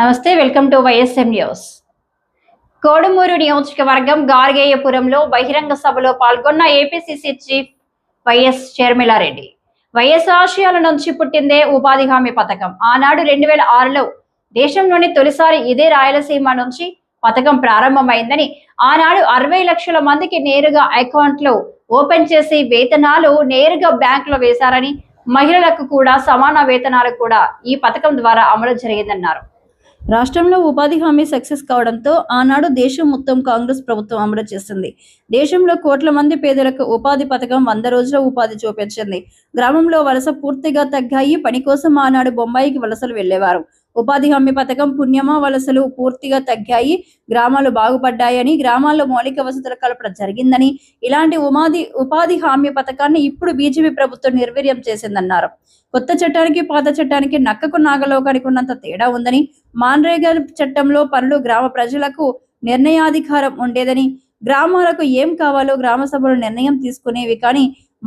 నమస్తే welcome to YSM news. Kodumuru నియోజకవర్గం గార్గేయపురంలో బహిరంగ సభలో పాల్గొన్న APCC chief YS Sharmila Reddy. YS ఆశయాల నుంచి పుట్టిందే ఉపాధి హామీ పథకం. ఆనాడు రెండు వేల ఆరులో దేశంలోని తొలిసారి ఇదే రాయలసీమ నుంచి పథకం ప్రారంభమైందని ఆనాడు అరవై లక్షల మందికి నేరుగా అకౌంట్లు ఓపెన్ చేసి వేతనాలు నేరుగా బ్యాంకులో వేశారని మహిళలకు కూడా సమాన వేతనాలు కూడా ఈ పథకం ద్వారా అమలు జరిగిందన్నారు. రాష్ట్రంలో ఉపాధి హామీ సక్సెస్ కావడంతో ఆనాడు దేశం మొత్తం కాంగ్రెస్ ప్రభుత్వం అమలు చేసింది. దేశంలో కోట్ల మంది పేదలకు ఉపాధి పథకం వంద రోజుల ఉపాధి చూపించింది. గ్రామంలో వలస పూర్తిగా తగ్గాయి. పని కోసం ఆనాడు బొంబాయికి వలసలు వెళ్ళేవారు ఉపాధి హామీ పథకం పుణ్యమా వలసలు పూర్తిగా తగ్గాయి గ్రామాలు బాగుపడ్డాయని గ్రామాల్లో మౌలిక వసతుల కల్పన జరిగిందని ఇలాంటి ఉమాది ఉపాధి హామీ పథకాన్ని ఇప్పుడు బీజేపీ ప్రభుత్వం నిర్వీర్యం చేసిందన్నారు. కొత్త చట్టానికి పాత చట్టానికి నక్కకు నాగలోకానికి ఉన్నంత తేడా ఉందని మాన్రేగా చట్టంలో పనులు గ్రామ ప్రజలకు నిర్ణయాధికారం ఉండేదని గ్రామాలకు ఏం కావాలో గ్రామ సభలు నిర్ణయం తీసుకునేవి కానీ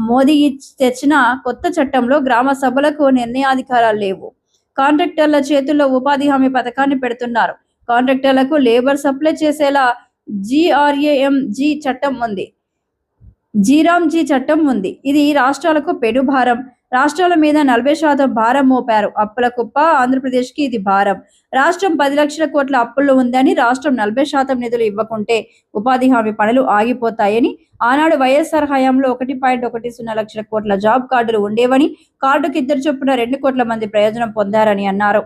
మోదీ తెచ్చిన కొత్త చట్టంలో గ్రామ సభలకు నిర్ణయాధికారాలు లేవు. కాంట్రాక్టర్ల చేతుల్లో ఉపాధి హామీ పథకాన్ని పెడుతున్నారు. కాంట్రాక్టర్లకు లేబర్ సప్లై చేసేలా జిఆర్ఏఎం జి చట్టం ఉంది. జీరామ్ జీ చట్టం ఉంది. ఇది రాష్ట్రాలకు పెను భారం రాష్ట్రాల మీద నలభై శాతం భారం మోపారు. అప్పుల కుప్ప ఆంధ్రప్రదేశ్కి ఇది భారం. రాష్ట్రం పది లక్షల కోట్ల అప్పుల్లో ఉందని రాష్ట్రం నలభై శాతం నిధులు ఇవ్వకుంటే ఉపాధి హామీ పనులు ఆగిపోతాయని ఆనాడు వైఎస్ఆర్ హయాంలో ఒకటి పాయింట్ ఒకటి సున్నా లక్షల కోట్ల జాబ్ కార్డులు ఉండేవని కార్డుకి ఇద్దరు చొప్పున రెండు కోట్ల మంది ప్రయోజనం పొందారని అన్నారు.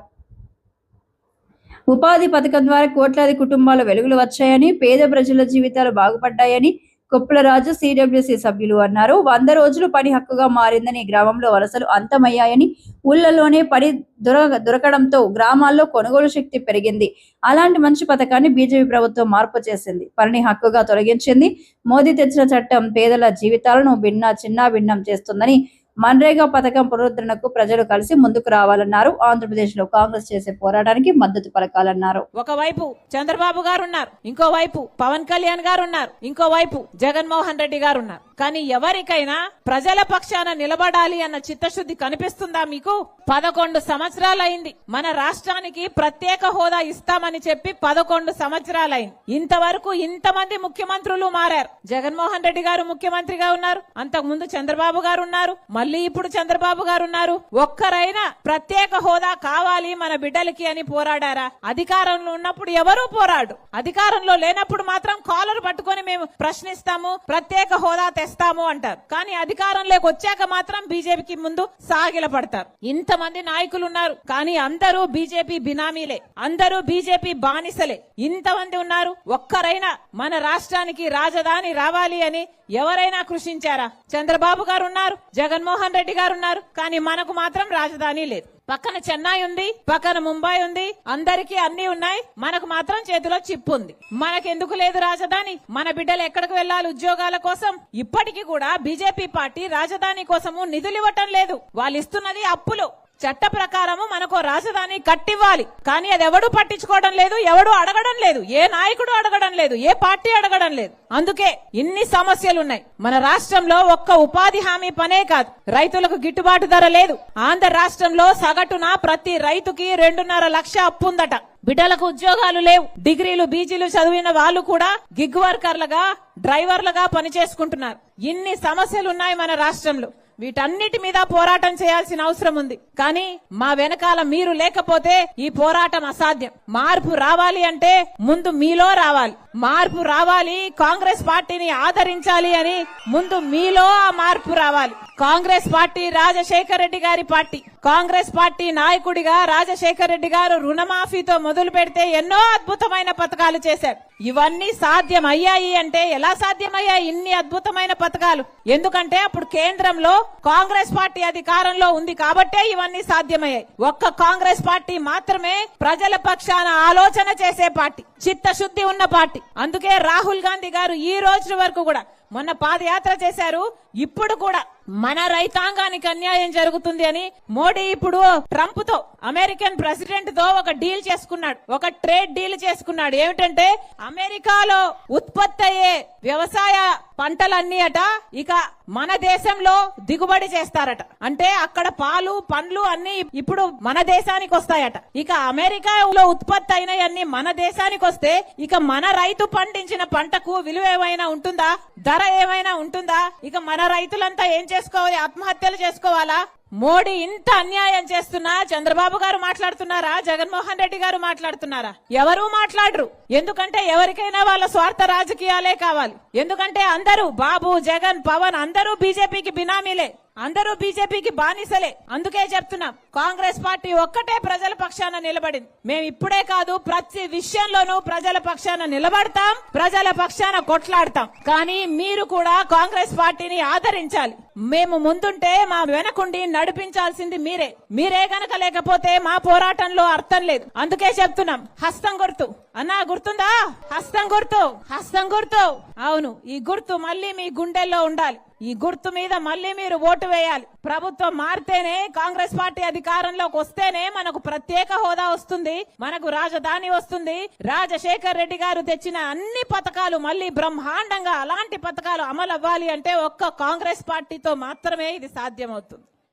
ఉపాధి పథకం ద్వారా కోట్లాది కుటుంబాల వెలుగులు వచ్చాయని పేద ప్రజల జీవితాలు బాగుపడ్డాయని కుప్పల రాజు సిడబ్ల్యూసి సభ్యులు అన్నారు. వంద రోజులు పని హక్కుగా మారిందని గ్రామంలో వలసలు అంతమయ్యాయని ఊళ్ళలోనే పని దొర దొరకడంతో గ్రామాల్లో కొనుగోలు శక్తి పెరిగింది. అలాంటి మంచి పథకాన్ని బీజేపీ ప్రభుత్వం మార్పు చేసింది. పనిని హక్కుగా తొలగించింది. మోదీ తెచ్చిన చట్టం పేదల జీవితాలను భిన్న చిన్న భిన్నం చేస్తుందని మన్రేగా పథకం పునరుద్ధరణకు ప్రజలు కలిసి ముందుకు రావాలన్నారు. ఆంధ్రప్రదేశ్లో కాంగ్రెస్ చేసే పోరాటానికి మద్దతు పలకాలన్నారు. ఒకవైపు చంద్రబాబు గారు ఉన్నారు ఇంకోవైపు పవన్ కళ్యాణ్ గారు ఉన్నారు ఇంకోవైపు జగన్మోహన్ రెడ్డి గారు ఉన్నారు కానీ ఎవరికైనా ప్రజల పక్షాన నిలబడాలి అన్న చిత్తశుద్ధి కనిపిస్తుందా మీకు? పదకొండు సంవత్సరాలైంది. మన రాష్ట్రానికి ప్రత్యేక హోదా ఇస్తామని చెప్పి పదకొండు సంవత్సరాలైంది. ఇంతవరకు ఇంతమంది ముఖ్యమంత్రులు మారారు. జగన్మోహన్ రెడ్డి గారు ముఖ్యమంత్రిగా ఉన్నారు. అంతకు ముందు చంద్రబాబు గారు ఉన్నారు. మళ్ళీ ఇప్పుడు చంద్రబాబు గారు ఉన్నారు ఒక్కరైనా ప్రత్యేక హోదా కావాలి మన బిడ్డలకి అని పోరాడారా? అధికారంలో ఉన్నప్పుడు ఎవరూ పోరాడు. అధికారంలో లేనప్పుడు మాత్రం కాలర్ పట్టుకొని మేము ప్రశ్నిస్తాము ప్రత్యేక హోదా తెస్తాము అంటారు. కానీ అధికారంలోకి వచ్చాక మాత్రం బీజేపీకి ముందు సాగిల పడతారు. ఇంతమంది నాయకులు ఉన్నారు కానీ అందరూ బీజేపీ బినామీలే. అందరూ బీజేపీ బానిసలే. ఇంతమంది ఉన్నారు. ఒక్కరైనా మన రాష్ట్రానికి రాజధాని రావాలి అని ఎవరైనా కృషించారా? చంద్రబాబు గారు ఉన్నారు జగన్మోహన్ రెడ్డి గారు ఉన్నారు కానీ మనకు మాత్రం రాజధాని లేదు. పక్కన చెన్నై ఉంది పక్కన ముంబై ఉంది అందరికీ అన్ని ఉన్నాయి మనకు మాత్రం చేతిలో చిప్పు ఉంది. మనకెందుకు లేదు రాజధాని? మన బిడ్డలు ఎక్కడికి వెళ్ళాలి ఉద్యోగాల కోసం? ఇప్పటికీ కూడా బీజేపీ పార్టీ రాజధాని కోసము నిధులు ఇవ్వటం లేదు. వాళ్ళు ఇస్తున్నది అప్పులు. చట్ట ప్రకారము మనకు రాజధాని కట్టివ్వాలి. కానీ అది ఎవడు పట్టించుకోవడం లేదు ఎవడు అడగడం లేదు ఏ నాయకుడు అడగడం లేదు ఏ పార్టీ అడగడం లేదు. అందుకే ఇన్ని సమస్యలు ఉన్నాయి మన రాష్ట్రంలో ఒక్క ఉపాధి హామీ పనే కాదు. రైతులకు గిట్టుబాటు ధర లేదు. ఆంధ్ర రాష్ట్రంలో సగటున ప్రతి రైతుకి రెండున్నర లక్ష అప్పు ఉందట బిడ్డలకు ఉద్యోగాలు లేవు. డిగ్రీలు బీజీలు చదివిన వాళ్ళు కూడా గిగ్ వర్కర్లుగా డ్రైవర్లుగా పనిచేసుకుంటున్నారు. ఇన్ని సమస్యలు ఉన్నాయి మన రాష్ట్రంలో. వీటన్నిటి మీద పోరాటం చేయాల్సిన అవసరం ఉంది. కానీ మా వెనకాల మీరు లేకపోతే ఈ పోరాటం అసాధ్యం. మార్పు రావాలి అంటే ముందు మీలో రావాలి. మార్పు రావాలి కాంగ్రెస్ పార్టీని ఆదరించాలి అని ముందు మీలో ఆ మార్పు రావాలి. కాంగ్రెస్ పార్టీ రాజశేఖర రెడ్డి గారి పార్టీ. కాంగ్రెస్ పార్టీ నాయకుడిగా రాజశేఖర రెడ్డి గారు రుణమాఫీతో మొదలు పెడితే ఎన్నో అద్భుతమైన పథకాలు చేశారు. ఇవన్నీ సాధ్యం అయ్యాయి అంటే ఎలా సాధ్యమయ్యాయి? ఇన్ని అద్భుతమైన పథకాలు. ఎందుకంటే అప్పుడు కేంద్రంలో కాంగ్రెస్ పార్టీ అధికారంలో ఉంది కాబట్టే ఇవన్నీ సాధ్యమయ్యాయి. ఒక్క కాంగ్రెస్ పార్టీ మాత్రమే ప్రజల పక్షాన ఆలోచన చేసే పార్టీ చిత్తశుద్ధి ఉన్న పార్టీ. అందుకే రాహుల్ గాంధీ గారు ఈ రోజు వరకు కూడా మొన్న పాదయాత్ర చేశారు. ఇప్పుడు కూడా మన రైతాంగానికి అన్యాయం జరుగుతుంది అని మోడీ ఇప్పుడు ట్రంప్తో అమెరికన్ ప్రెసిడెంట్తో ఒక డీల్ చేసుకున్నాడు. ఒక ట్రేడ్ డీల్ చేసుకున్నాడు. ఏమిటంటే అమెరికాలో ఉత్పత్తి అయ్యే వ్యవసాయ పంటలన్నీ అట ఇక మన దేశంలో దిగుబడి చేస్తారట. అంటే అక్కడ పాలు పండ్లు అన్ని ఇప్పుడు మన దేశానికి వస్తాయట. ఇక అమెరికాలో ఉత్పత్తి అయినవన్నీ మన దేశానికి వస్తే ఇక మన రైతు పండించిన పంటకు విలువ ఏమైనా ఉంటుందా? ధర ఏమైనా ఉంటుందా? ఇక మన రైతులంతా ఏం చేసుకోవాలి ఆత్మహత్యలు చేసుకోవాలా? మోడీ ఇంత అన్యాయం చేస్తున్నా చంద్రబాబు గారు మాట్లాడుతున్నారా? జగన్మోహన్ రెడ్డి గారు మాట్లాడుతున్నారా? ఎవరు మాట్లాడరు. ఎందుకంటే ఎవరికైనా వాళ్ళ స్వార్థ రాజకీయాలే కావాలి. ఎందుకంటే అందరూ బాబు జగన్ పవన్ అందరూ బీజేపీకి బినామీలే. అందరూ బీజేపీకి బానిసలే. అందుకే చెప్తున్నాం కాంగ్రెస్ పార్టీ ఒక్కటే ప్రజల పక్షాన నిలబడింది. మేము ఇప్పుడే కాదు ప్రతి విషయంలోనూ ప్రజల పక్షాన నిలబడతాం ప్రజల పక్షాన కొట్లాడతాం. కానీ మీరు కూడా కాంగ్రెస్ పార్టీని ఆదరించాలి. మేము ముందుంటే మా వెనకుండి నడిపించాల్సింది మీరే. మీరే గనక లేకపోతే మా పోరాటంలో అర్థం లేదు. అందుకే చెప్తున్నాం హస్తం గుర్తు. అన్నా గుర్తుందా? హస్తం గుర్తు. హస్తం గుర్తు. అవును ఈ గుర్తు మళ్ళీ మీ గుండెల్లో ఉండాలి. ఈ గుర్తు మీద మళ్ళీ మీరు ఓటు వేయాలి. ప్రభుత్వం మారితేనే కాంగ్రెస్ పార్టీ అధికారంలోకి వస్తేనే మనకు ప్రత్యేక హోదా వస్తుంది మనకు రాజధాని వస్తుంది. రాజశేఖర్ రెడ్డి గారు తెచ్చిన అన్ని పథకాలు మళ్ళీ బ్రహ్మాండంగా అలాంటి పథకాలు అమలు అవ్వాలి అంటే ఒక్క కాంగ్రెస్ పార్టీతో మాత్రమే ఇది సాధ్యమవుతుంది.